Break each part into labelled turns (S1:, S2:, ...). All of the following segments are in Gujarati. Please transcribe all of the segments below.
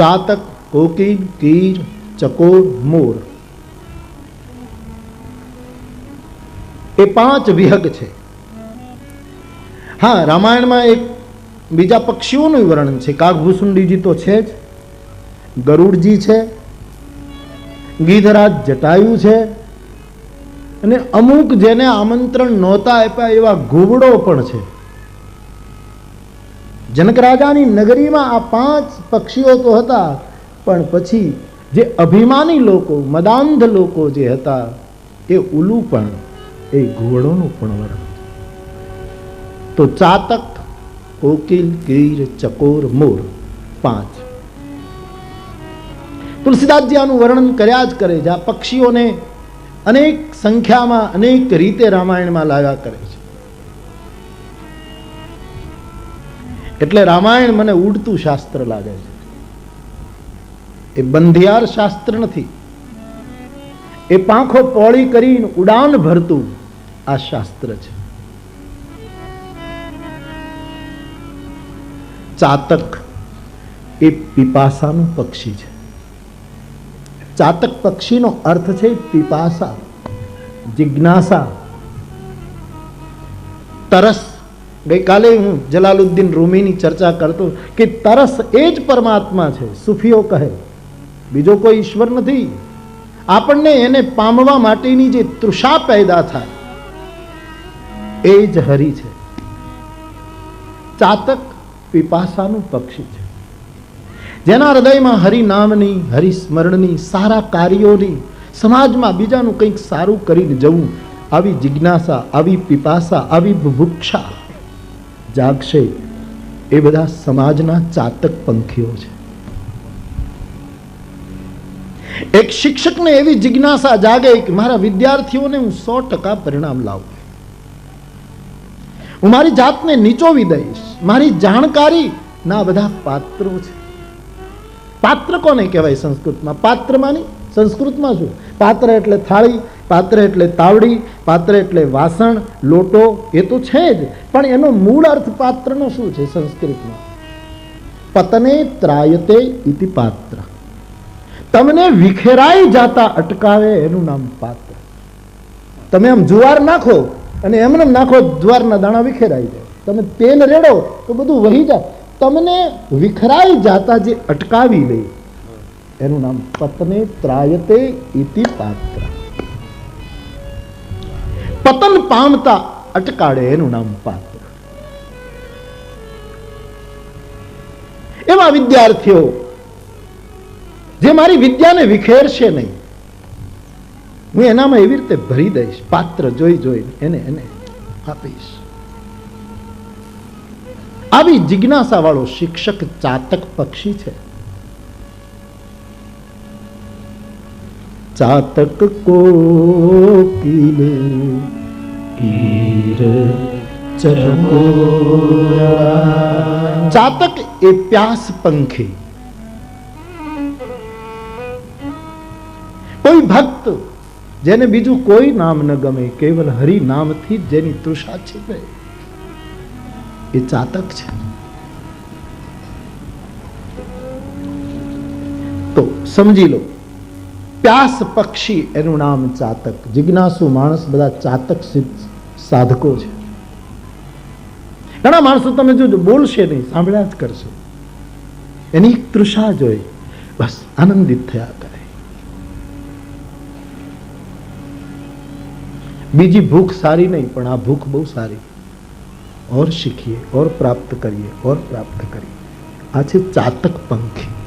S1: ચાતક કોકિલ કીર ચકોર મોર એ પાંચ વિહગ છે હા રામાયણમાં એક બીજા પક્ષીઓનું વર્ણન છે કાગભૂસુંડીજી તો છે જ ગરુડજી છે ગીધરાજ જટાયુ છે અને અમુક જેને આમંત્રણ નહોતા આપ્યા એવા ઘુવડો પણ છે। જનક રાજાની નગરીમાં આ પાંચ પક્ષીઓ તો હતા, પણ પછી જે અભિમાની લોકો, મદાંધ લોકો જે હતા, એ ઉલું પણ, એ ઘોડોનું પણ વર્ણન. તો ચાતક, કોકિલ, કીર, ચકોર, મોર, પાંચ. તુલસીદાસજી આનું વર્ણન કર્યા જ કરે છે. આ પક્ષીઓને અનેક સંખ્યામાં, અનેક રીતે રામાયણમાં લાવ્યા કરે છે. એટલે રામાયણ મને ઉડતું શાસ્ત્ર લાગે છે. એ બંધિયાર શાસ્ત્ર નથી. એ પાંખો પોળી કરીને ઉડાન ભરતું આ શાસ્ત્ર છે. ચાતક એ પીપાસાનું પક્ષી છે. ચાતક પક્ષીનો અર્થ છે પીપાસા, જિજ્ઞાસા, તરસ ગઈકાલે હું જલાલુદ્દીન રૂમીની ચર્ચા કરતો કે તરસ એ જ પરમાત્મા છે, સુફીઓ કહે. બીજો કોઈ ઈશ્વર નથી. આપણને એને પામવા માટેની જે તૃષા પેદા થાય, એ જ હરી છે. ચાતક પીપાસાનું પક્ષી છે. જેના હૃદયમાં હરિનામની હરિસ્મરણની સારા કાર્યોની, સમાજમાં બીજાનું કંઈક સારું કરીને જવું, આવી જિજ્ઞાસા, આવી પીપાસા, આવી બુભુક્ષા જાગશે. એ બધા સમાજના ચાતક પંખીઓ છે. એક શિક્ષકને એવી જિજ્ઞાસા જાગે કે મારા વિદ્યાર્થીઓને હું સો ટકા પરિણામ લાવું. હું મારી જાતને નીચોવી દઈશ. મારી જાણકારી ના બધા પાત્રો છે. પાત્ર કોને કહેવાય સંસ્કૃતમાં? પાત્ર માની? સંસ્કૃતમાં શું? પાત્ર એટલે થાળી પાત્ર એટલે તાવડી, પાત્ર એટલે વાસણ, લોટો, એ તો છે જ. પણ એનો મૂળ અર્થ પાત્રનો શું છે સંસ્કૃતમાં? પતને ત્રાયતે ઇતિ પાત્ર. તમને વિખેરાઈ જાતા અટકાવે એનું નામ પાત્ર. તમે આમ જુવાર નાખો અને એમને નાખો જુવારના દાણા વિખેરાઈ જાય. તમે તેલ રેડો તો બધું વહી જાય. તમને વિખરાઈ જાતા જે અટકાવી લે, એનું નામ પતને ત્રાયતે ઇતિ પાત્ર. પતન પામતા અટકાડે એનું નામ પાત્ર એવા વિદ્યાર્થીઓ, જે મારી વિદ્યાને વિખેરશે નહીં, હું એનામાં એવી રીતે ભરી દઈશ, પાત્ર જોઈ જોઈ એને એને આપીશ. આવી જિજ્ઞાસા વાળો શિક્ષક ચાતક પક્ષી છે. ચાતક को पीले ચાતક એ પ્યાસ પંખે કોઈ ભક્ત જેને બીજું કોઈ નામ ન ગમે કેવલ હરિ નામથી જેની તૃષા છે એ ચાતક છે તો સમજી લો પ્યાસ પક્ષી એનું નામ ચાતક. જિજ્ઞાસુ, માણસ બધા ચાતક સાધકો છે. ઘણા માણસો તમે જોજો, બોલશે નહીં, સાંભળ્યા જ કરશો. એની એક તૃષા જોઈ, બસ આનંદિત થયા કરે. બીજી ભૂખ સારી નહીં, પણ આ ભૂખ બહુ સારી. ઓર શીખીએ, ઓર પ્રાપ્ત કરીએ, ઓર પ્રાપ્ત કરીએ. આ છે ચાતક પંખી.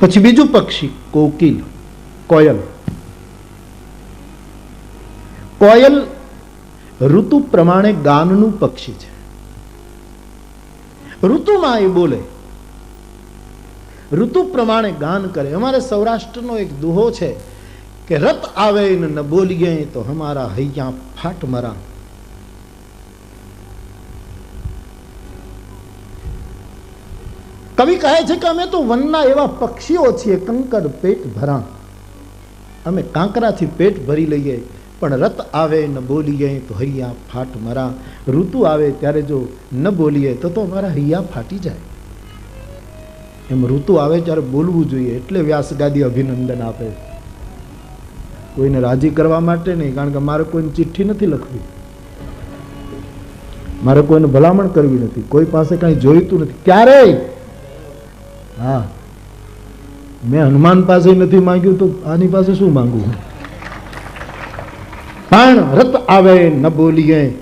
S1: પછી બીજું પક્ષી, કોકિલ, કોયલ. કોયલ ઋતુ પ્રમાણે ગાનનું પક્ષી છે. ઋતુમાં એ બોલે, ઋતુ પ્રમાણે ગાન કરે. અમારે સૌરાષ્ટ્રનો એક દુહો છે કે રત આવે ને ન બોલીએ તો હમારા હૈયા ફાટ મરા. કવિ કહે છે કે અમે તો વનના એવા પક્ષીઓ છીએ, કંકર પેટ ભરા અમે કાંકરાથી પેટ ભરી લઈએ, પણ રત આવે ન બોલીએ તો હૈયા ફાટ મરા ઋતુ આવે ત્યારે જો ન બોલીએ તો તો અમારા હૈયા ફાટી જાય. એમ ઋતુ આવે ત્યારે બોલવું જોઈએ, એટલે વ્યાસગાદી અભિનંદન આપે. કોઈને રાજી કરવા માટે નહીં, કારણ કે મારે કોઈને ચિઠ્ઠી નથી લખવી. મારે કોઈને ભલામણ કરવી નથી. કોઈ પાસે કાંઈ જોઈતું નથી. ક્યારેય હા. મેં હનુમાન પાસે નથી માંગ્યું તો આની પાસે શું માંગુ પણ રત આવે ન બોલીએ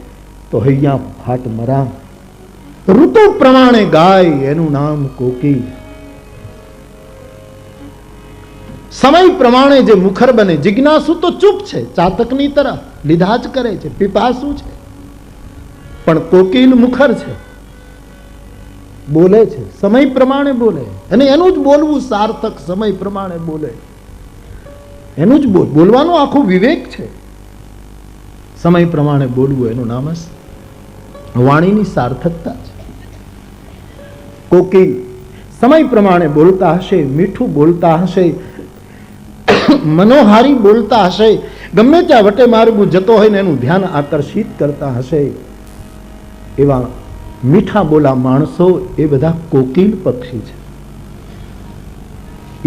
S1: તો હૈયા ફાટ મરા ઋતુ પ્રમાણે ગાય એનું નામ કોકી. સમય પ્રમાણે જે મુખર બને, જિજ્ઞાસુ તો ચૂપ છે, ચાતકની તરફ લીધા જ કરે છે, પીપાસુ છે. પણ કોકિલ મુખર છે. બોલે છે. સમય પ્રમાણે બોલે. અને એનું જ બોલવું સાર્થક સમય પ્રમાણે બોલે. એનું જ બોલ બોલવાનો આખો વિવેક છે. સમય પ્રમાણે બોલવું એનું નામ જ વાણીની સાર્થકતા છે. કોકી સમય પ્રમાણે બોલતા હશે, મીઠું બોલતા હશે, મનોહારી બોલતા હશે, ગમે ત્યાં વટે માર્ગું જતો હોય ને એનું ધ્યાન આકર્ષિત કરતા હશે, એવા મીઠા બોલા માણસો એ બધા કોકિલ પક્ષી છે.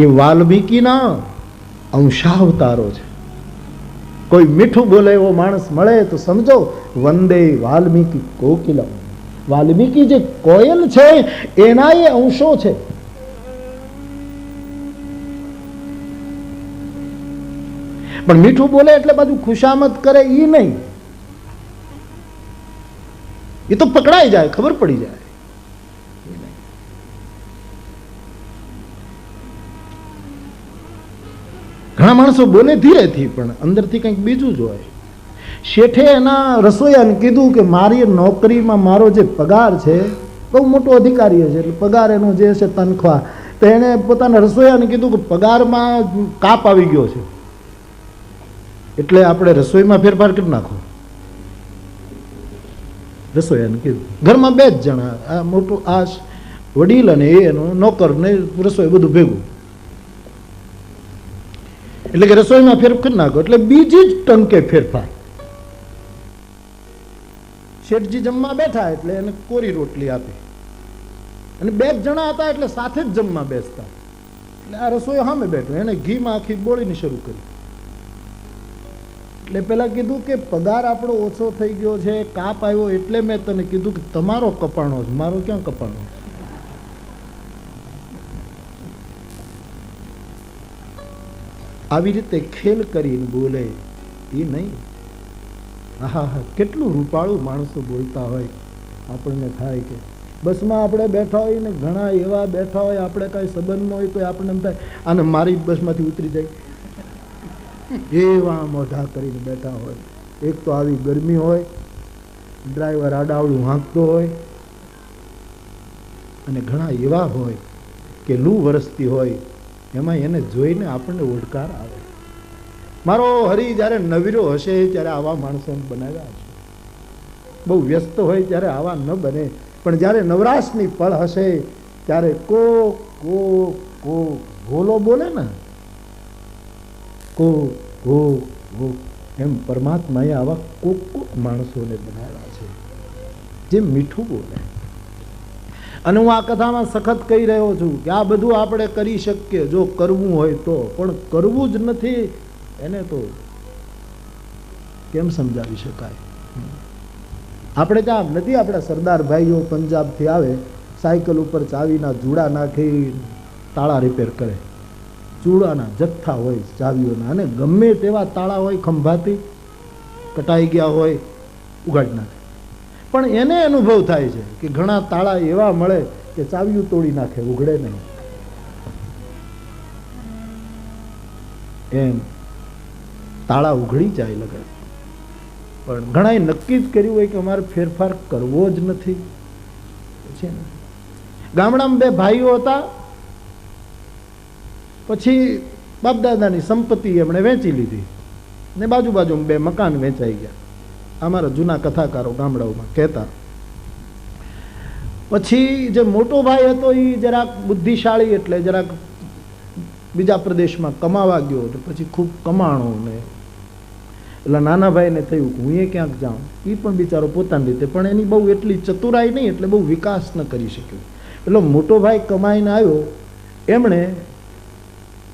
S1: એ વાલ્મીકીના અંશાવતારો છે. કોઈ મીઠું બોલે એવો માણસ મળે તો સમજો, વંદે વાલ્મીકી કોકિલમ. વાલ્મીકી જે કોયલ છે, એના એ અંશો છે. પણ મીઠું બોલે એટલે બધું ખુશામત કરે એ નહીં. એ તો પકડાઈ જાય, ખબર પડી જાય. ઘણા માણસો બોલે ધીરેથી, પણ અંદરથી કંઈક બીજું જ હોય. શેઠે એના રસોઈયાને કીધું કે મારી નોકરીમાં મારો જે પગાર છે, બહુ મોટો અધિકારી છે, એટલે પગાર એનો જે છે તનખ્વાહ. તો એણે પોતાના રસોઈયાને કીધું કે પગારમાં કાપ આવી ગયો છે. એટલે આપણે રસોઈમાં ફેરફાર કરી નાખો. રસોઈયાને કીધું. ઘરમાં બે જ જણા. આ મોટું, આ વડીલ અને એનો નોકર ને રસોઈ બધું ભેગું. એટલે કે રસોઈમાં ફેરફાર નાખો. એટલે બીજી જ ટંકે ફેરફાર. શેઠજી જમવા બેઠા એટલે એને કોરી રોટલી આપી. અને બે જણા હતા એટલે સાથે જ જમવા બેસતા. એટલે આ રસોઈ સામે બેઠો. એને ઘીમાં આખી બોળીને શરૂ કરી. એટલે પહેલાં કીધું કે પગાર આપણો ઓછો થઈ ગયો છે, કાપ આવ્યો એટલે મેં તને કીધું કે તમારો કપાણો છે. મારો ક્યાં કપાણો? આવી રીતે ખેલ કરીને બોલે એ નહીં. હા હા કેટલું રૂપાળું માણસો બોલતા હોય આપણને થાય કે. બસમાં આપણે બેઠા હોય ને ઘણા એવા બેઠા હોય, આપણે કાંઈ સંબંધ ન હોય, તો આપણને એમ થાય અને મારી બસમાંથી ઉતરી જાય. એવા મોઢા કરીને બેઠા હોય. એક તો આવી ગરમી હોય, ડ્રાઈવર આડાવડું હાંકતો હોય, અને ઘણા એવા હોય કે લૂ વરસતી હોય, એમાં એને જોઈને આપણને ઓડકાર આવે. મારો હરી જ્યારે નવીરો હશે ત્યારે આવા માણસોને બનાવ્યા છે બહુ વ્યસ્ત હોય ત્યારે આવા ન બને. પણ જ્યારે નવરાશની પળ હશે, ત્યારે કો કો કો ભોલો બોલે ને. કો કો કો એમ પરમાત્માએ આવા કોક કોક માણસોને બનાવ્યા છે, જે મીઠું બોલે. અને હું આ કથામાં સખત કહી રહ્યો છું કે આ બધું આપણે કરી શકીએ, જો કરવું હોય તો. પણ કરવું જ નથી, એને તો કેમ સમજાવી શકાય? આપણે ત્યાં નથી આપણા સરદાર ભાઈઓ પંજાબથી આવે, સાયકલ ઉપર ચાવીના જૂડા નાખી તાળા રિપેર કરે. ચૂડાના જથ્થા હોય ચાવીઓના. અને ગમે તેવા તાળા હોય, ખંભાતી કટાઈ ગયા હોય, ઉગાડી નાખે. પણ એને અનુભવ થાય છે કે ઘણા તાળા એવા મળે કે ચાવીઓ તોડી નાખે, ઉઘડે નહીં. એમ તાળા ઉઘડી જાય લગે પણ ઘણાએ નક્કી જ કર્યું હોય કે અમારે ફેરફાર કરવો જ નથી. ગામડામાં બે ભાઈઓ હતા પછી બાપદાદાની સંપત્તિ એમણે વેચી લીધી. ને બાજુ બાજુ બે મકાન વેચાઈ ગયા. અમારા જૂના કથાકારો ગામડાઓમાં કહેતા. પછી જે મોટો ભાઈ હતો એ જરાક બુદ્ધિશાળી એટલે જરાક બીજા પ્રદેશમાં કમાવા ગયો તો પછી ખૂબ કમાણો ને એટલે નાના ભાઈને થયું કે હું એ ક્યાંક જાઉં. એ પણ બિચારો પોતાની રીતે, પણ એની બહુ એટલી ચતુરાઈ નહીં એટલે બહુ વિકાસ ન કરી શક્યો. એટલે મોટો ભાઈ કમાઈને આવ્યો. એમણે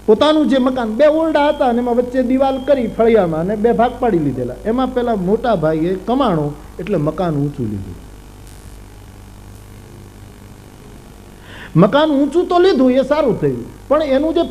S1: પોતાનું જે મકાન, બે ઓરડા હતા અને એમાં વચ્ચે દિવાલ કરી ફળિયામાં અને બે ભાગ પાડી લીધેલા. એમાં પેલા મોટા ભાઈએ કમાણો એટલે મકાન ઊંચું લીધું. મકાન ઊંચું તો લીધું, એ સારું થયું. પણ એનું જે